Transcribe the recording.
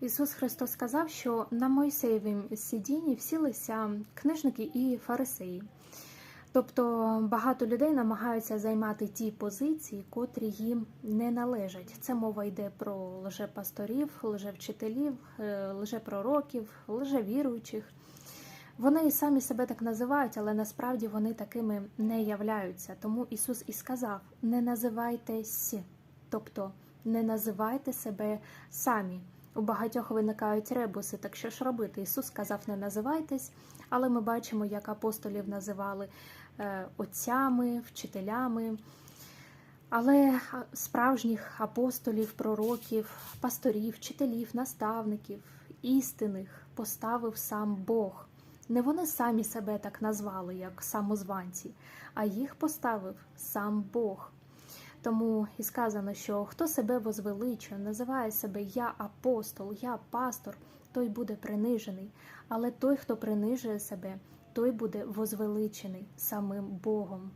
Ісус Христос сказав, що на Мойсеєвім сидінні всілися книжники і фарисеї. Тобто багато людей намагаються займати ті позиції, котрі їм не належать. Це мова йде про лжепасторів, лжевчителів, е, лжепророків, лжевіруючих. Вони і самі себе так називають, але насправді вони такими не являються. Тому Ісус і сказав: не називайтесь, тобто не називайте себе самі. У багатьох виникають ребуси, так що ж робити? Ісус сказав, не називайтесь, але ми бачимо, як апостолів називали е, отцями, вчителями. Але справжніх апостолів, пророків, пасторів, вчителів, наставників, істинних поставив сам Бог. Не вони самі себе так назвали, як самозванці, а їх поставив сам Бог. Тому і сказано, що хто себе возвеличує, називає себе Я апостол, я пастор, той буде принижений. Але той, хто принижує себе, той буде возвеличений самим Богом.